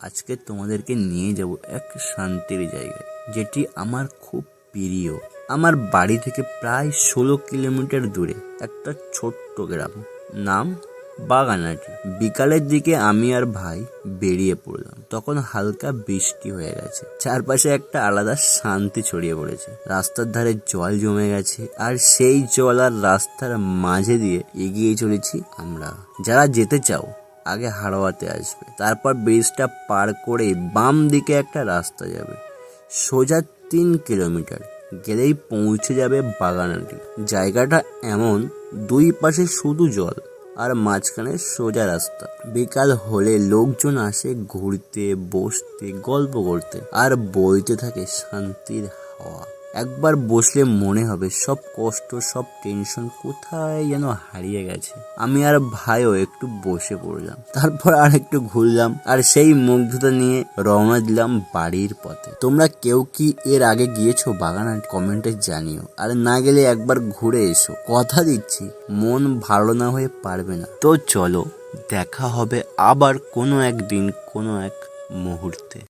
আজকে তোমাদেরকে নিয়ে যাব এক শান্তির জায়গায়, যেটি আমার খুব প্রিয়। আমার বাড়ি থেকে প্রায় ষোলো কিলোমিটার দূরে একটা ছোট্ট গ্রাম। নাম বাগানাটি। বিকালের দিকে আমি আর ভাই বেরিয়ে পড়লাম। তখন হালকা বৃষ্টি হয়ে গেছে। চারপাশে একটা আলাদা শান্তি ছড়িয়ে পড়েছে। রাস্তার ধারে জল জমে গেছে আর সেই জল আর রাস্তার মাঝে দিয়ে এগিয়ে চলেছি আমরা। যারা যেতে চাও আগে হাড়োয়াতে আসবে। তারপর ব্রিজটা পার করে বাম দিকে একটা রাস্তা যাবে। সোজা তিন কিলোমিটার গেলেই পৌঁছে যাবে বাগানাটি। জায়গাটা এমন, দুই পাশে শুধু জল আর মাঝখানে সোজা রাস্তা। বিকাল হলে লোকজন আসে ঘুরতে, বসতে, গল্প করতে আর বইতে থাকে শান্তির হাওয়া। একবার বসলে মনে হবে সব কষ্ট, সব টেনশন কোথায় যেন হারিয়ে গেছে। আমি আর ভাইও একটু বসে পড়লাম, তারপর আর একটু ঘুরলাম আর সেই মুগ্ধতা নিয়ে রওনা দিলাম বাড়ির পথে। তোমরা কেউ কি এর আগে গিয়েছো বাগান? কমেন্টে জানিও। আর না গেলে একবার ঘুরে এসো। কথা দিচ্ছি, মন ভালো না হয়ে পারবে না। তো চলো, দেখা হবে আবার কোনো একদিন, কোনো এক মুহূর্তে।